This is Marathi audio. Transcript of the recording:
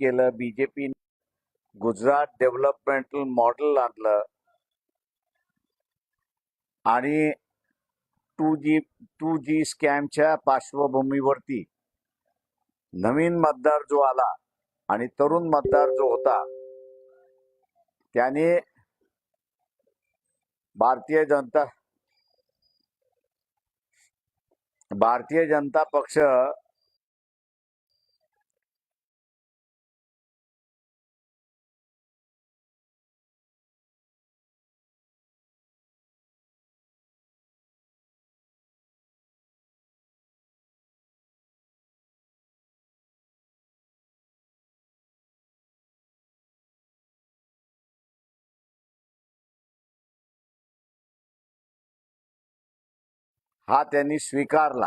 केलं बीजेपी गुजरात डेव्हलपमेंटल मॉडेल आणलं. आणि टू जी टू जी स्कॅमच्या पार्श्वभूमीवरती नवीन मतदार जो आला आणि तरुण मतदार जो होता त्याने भारतीय जनता भारतीय जनता पक्ष हा त्यांनी स्वीकारला.